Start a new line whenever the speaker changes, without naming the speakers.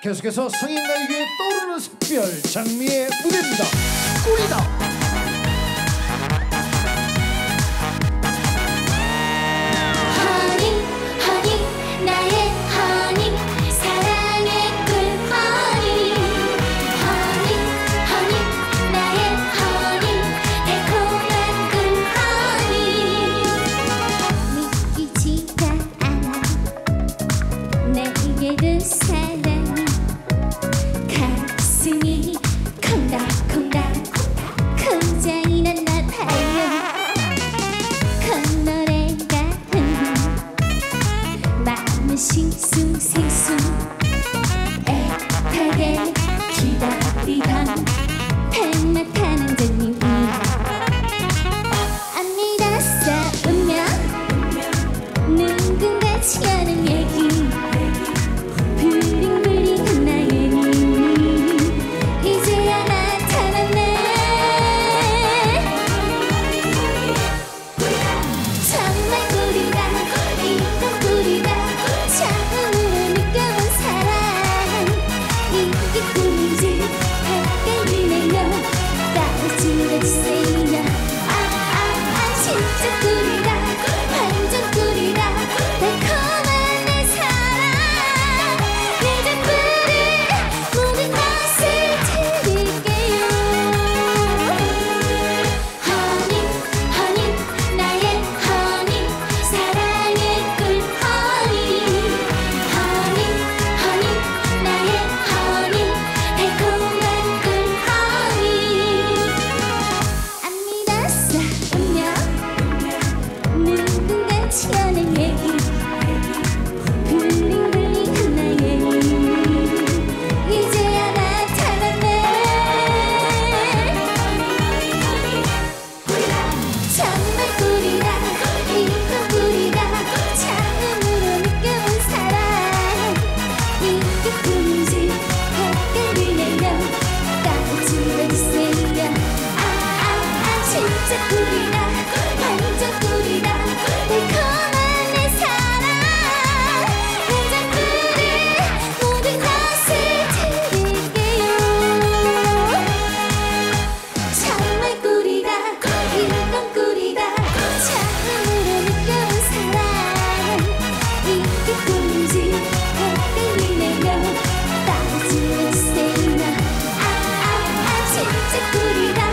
계속해서 성인 가요계에 떠오르는 샛별 장미의 무대입니다. 꿀이다.
作りだ